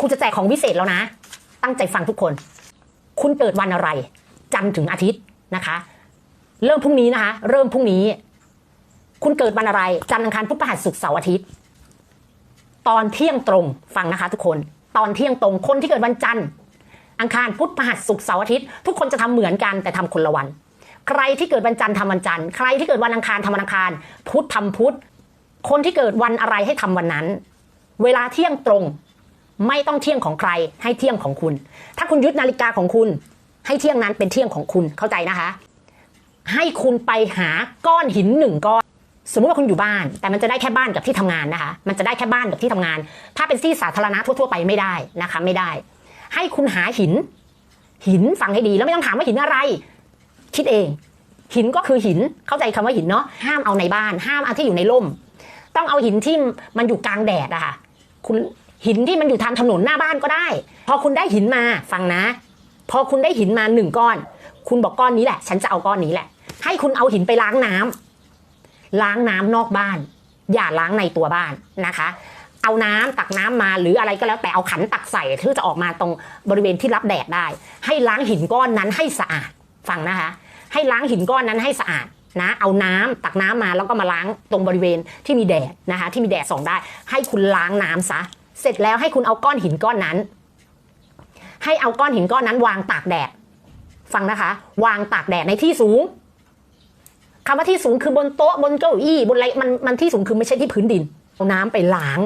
คุณจะแจกของวิเศษแล้วนะ ตั้งใจฟังทุกคน คุณเกิดวันอะไร จันทร์ถึงอาทิตย์นะคะ เริ่มพรุ่งนี้นะคะ เริ่มพรุ่งนี้ คุณเกิดวันอะไร จันทร์อังคารพุธพฤหัสศุกร์เสาร์อาทิตย์ ตอนเที่ยงตรงฟังนะคะ ทุกคน ตอนเที่ยงตรงคนที่เกิดวันจันทร์อังคารพุธพฤหัสศุกร์เสาร์อาทิตย์ทุกคนจะทำเหมือนกันแต่ทำคนละวัน ใครที่เกิดวันจันทร์ทำวันจันทร์ใครที่เกิดวันอังคารทำวันอังคาร พุธทำพุธคนที่เกิดวันอะไรให้ทำวันนั้น เวลาเที่ยงตรง ไม่ต้องเที่ยงของใครให้เที่ยงของคุณ ถ้าคุณยึดนาฬิกาของคุณ ให้เที่ยงนั้นเป็นเที่ยงของคุณเข้าใจนะคะ ให้คุณไปหาก้อนหินหนึ่งก้อนสมมติว่าคุณอยู่บ้าน แต่มันจะได้แค่บ้านกับที่ทำงานนะคะ มันจะได้แค่บ้านกับที่ทำงาน ถ้าเป็นที่สาธารณะทั่วๆไปไม่ได้นะคะไม่ได้ ให้คุณหาหิน หินฟังให้ดีแล้วไม่ต้องถามว่าหินอะไร คิดเอง หินก็คือหินเข้าใจคำว่าหินเนาะห้ามเอาในบ้าน ห้ามเอาที่อยู่ในร่ม ต้องเอาหินที่มันอยู่กลางแดดอะค่ะคุณ หินที่มันอยู่ทางถนนหน้าบ้านก็ได้ พอคุณได้หินมาฟังนะ พอคุณได้หินมาหนึ่งก้อน คุณบอกก้อนนี้แหละ ฉันจะเอาก้อนนี้แหละ ให้คุณเอาหินไปล้างน้ำล้างน้ำนอกบ้าน อย่าล้างในตัวบ้านนะคะ เอาน้ำตักน้ำมาหรืออะไรก็แล้วแต่เอาขันตักใส่เพื่อจะออกมาตรงบริเวณที่รับแดดได้ ให้ล้างหินก้อนนั้นให้สะอาดฟังนะคะ ให้ล้างหินก้อนนั้นให้สะอาดนะเอาน้ำตักน้ำมาแล้วก็มาล้างตรงบริเวณที่มีแดดนะคะ ที่มีแดดส่องได้ ให้คุณล้างน้ำซะ เสร็จแล้วให้คุณเอาก้อนหินก้อนนั้น ให้เอาก้อนหินก้อนนั้นวางตากแดด ฟังนะคะ วางตากแดดในที่สูงคำว่าที่สูงคือบนโต๊ะบนเก้าอี้บนอะไรมันมันที่สูงคือไม่ใช่ที่พื้นดินเอาน้ำไปล้าง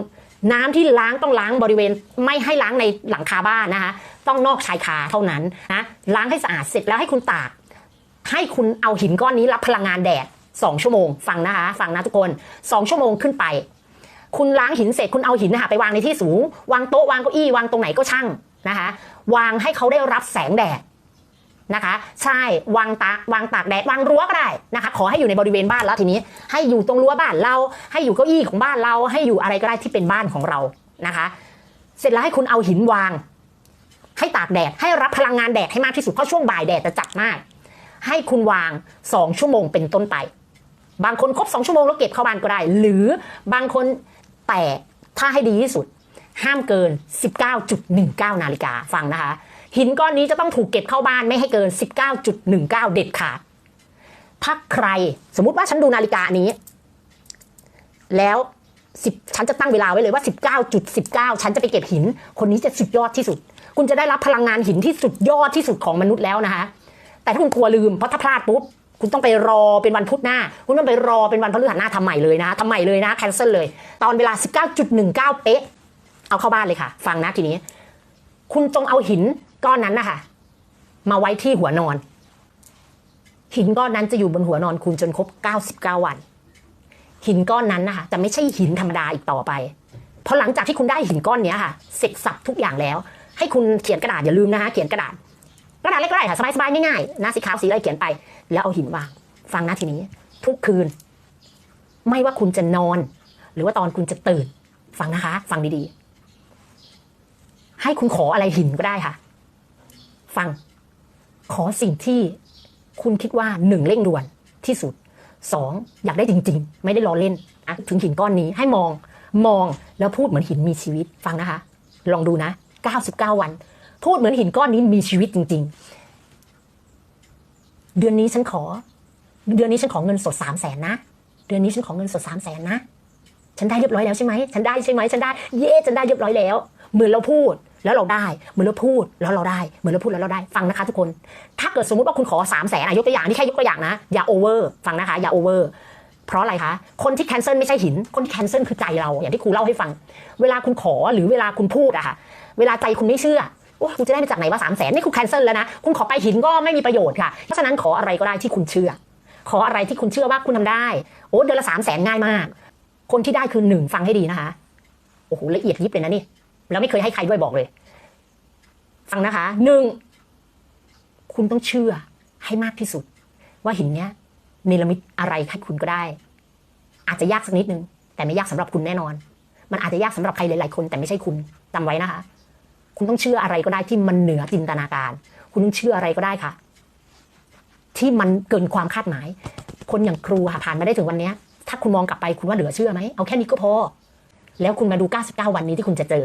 น้ำที่ล้างต้องล้างบริเวณไม่ให้ล้างในหลังคาบ้านนะคะ ต้องนอกชายคาเท่านั้นนะล้างให้สะอาดเสร็จแล้วให้คุณตาก ให้คุณเอาหินก้อนนี้รับพลังงานแดด2ชั่วโมง ฟังนะคะ ฟังนะทุกคน 2 ชั่วโมงขึ้นไป คุณล้างหินเสร็จคุณเอาหินนะคะไปวางในที่สูง วางโต๊ะวางเก้าอี้วางตรงไหนก็ช่างนะคะ วางให้เขาได้รับแสงแดดนะคะ ใช่วางตาวางตากแดดวางรั้วก็ได้นะคะ ขอให้อยู่ในบริเวณบ้านแล้วทีนี้ ให้อยู่ตรงรั้วบ้านเรา ให้อยู่เก้าอี้ของบ้านเรา ให้อยู่อะไรก็ได้ที่เป็นบ้านของเรานะคะ เสร็จแล้วให้คุณเอาหินวาง ให้ตากแดดให้รับพลังงานแดดให้มากที่สุดเพราะช่วงบ่ายแดดจะจัดมาก ให้คุณวาง 2 ชั่วโมงเป็นต้นไปบางคนครบ2ชั่วโมงแล้วเก็บเข้าบ้านก็ได้ หรือบางคน แต่ถ้าให้ดีที่สุด ห้ามเกิน 19.19 นาฬิกาฟังนะคะ หินก้อนนี้จะต้องถูกเก็บเข้าบ้านไม่ให้เกิน 19.19 เด็ดขาดถ้าใครสมมุติว่าฉันดูนาฬิกานี้ แล้วฉันจะตั้งเวลาไว้เลยว่า 19.19 ฉันจะไปเก็บหิน คนนี้จะสุดยอดที่สุด คุณจะได้รับพลังงานหินที่สุดยอดที่สุดของมนุษย์แล้วนะคะ แต่ถ้าคุณกลัวลืมเพราะถ้าพลาดปุ๊บ คุณต้องไปรอเป็นวันพุธหน้า คุณต้องไปรอเป็นวันพฤหัสหน้าทำใหม่เลยนะทำใหม่เลยนะแคนเซิลเลย ตอนเวลา 19.19 เป๊ะ เอาเข้าบ้านเลยค่ะ ฟังนะทีนี้ คุณจงเอาหินก้อนนั้นนะคะมาไว้ที่หัวนอน หินก้อนนั้นจะอยู่บนหัวนอนคุณจนครบ 99 วัน หินก้อนนั้นนะคะจะไม่ใช่หินธรรมดาอีกต่อไปเพราะหลังจากที่คุณได้หินก้อนนี้ค่ะ เสร็จสับทุกอย่างแล้ว ให้คุณเขียนกระดาษอย่าลืมนะคะเขียนกระดาษ กระดาษเล็กก็ได้ค่ะสบายๆง่ายๆนะสีขาวสีอะไรเขียนไป แล้วเอาหินวางฟังนะทีนี้ ทุกคืน ไม่ว่าคุณจะนอน หรือว่าตอนคุณจะตื่น ฟังนะคะ ฟังดีๆ ให้คุณขออะไรหินก็ได้ค่ะ ฟัง ขอสิ่งที่คุณคิดว่าหนึ่งเร่งด่วนที่สุดสองอยากได้จริง ๆ ไม่ได้ล้อเล่นอะถึงหินก้อนนี้ให้มองมองแล้วพูดเหมือนหินมีชีวิตฟังนะคะ ลองดูนะ 99 วัน พูดเหมือนหินก้อนนี้มีชีวิตจริง ๆ เดือนนี้ฉันขอ เดือนนี้ฉันขอเงินสดสามแสนนะ เดือนนี้ฉันขอเงินสดสามแสนนะ ฉันได้เรียบร้อยแล้วใช่ไหมฉันได้ใช่ไหมฉันได้ เย้ฉันได้เรียบร้อยแล้ว เหมือนเราพูดแล้วเราได้ เหมือนเราพูดแล้วเราได้ เหมือนเราพูดแล้วเราได้ ฟังนะคะทุกคน ถ้าเกิดสมมติว่าคุณขอสามแสนยกตัวอย่างนี่แค่ยกตัวอย่างนะ อย่าโอเวอร์ ฟังนะคะ อย่าโอเวอร์เพราะอะไรคะ คนที่แคนเซิลไม่ใช่หิน คนที่แคนเซิลคือใจเรา อย่างที่ครูเล่าให้ฟัง เวลาคุณขอหรือเวลาคุณพูดอะค่ะ เวลาใจคุณไม่เชื่อ โอ้คุณจะได้มาจากไหนว่าสามแสนนี่คุณแคนเซิลแล้วนะ คุณขอไปหินก็ไม่มีประโยชน์ค่ะ เพราะฉะนั้นขออะไรก็ได้ที่คุณเชื่อ ขออะไรที่คุณเชื่อว่าคุณทำได้ โอ้เดือนละสามแสนง่ายมาก คนที่ได้คือหนึ่งฟังให้ดีนะคะ โอ้โหละเอียดยิบเลยนะนี่ แล้วไม่เคยให้ใครด้วยบอกเลย ฟังนะคะหนึ่งคุณต้องเชื่อให้มากที่สุด ว่าหินเนี้ยเนรมิตอะไรให้คุณก็ได้ อาจจะยากสักนิดนึง แต่ไม่ยากสำหรับคุณแน่นอน มันอาจจะยากสำหรับใครหลายๆคน แต่ไม่ใช่คุณจำไว้นะคะ คุณต้องเชื่ออะไรก็ได้ที่มันเหนือจินตนาการ คุณต้องเชื่ออะไรก็ได้ค่ะ ที่มันเกินความคาดหมาย คนอย่างครูค่ะผ่านมาได้ถึงวันนี้ถ้าคุณมองกลับไปคุณว่าเหลือเชื่อไหมเอาแค่นี้ก็พอ แล้วคุณมาดู 99 วันนี้ที่คุณจะเจอ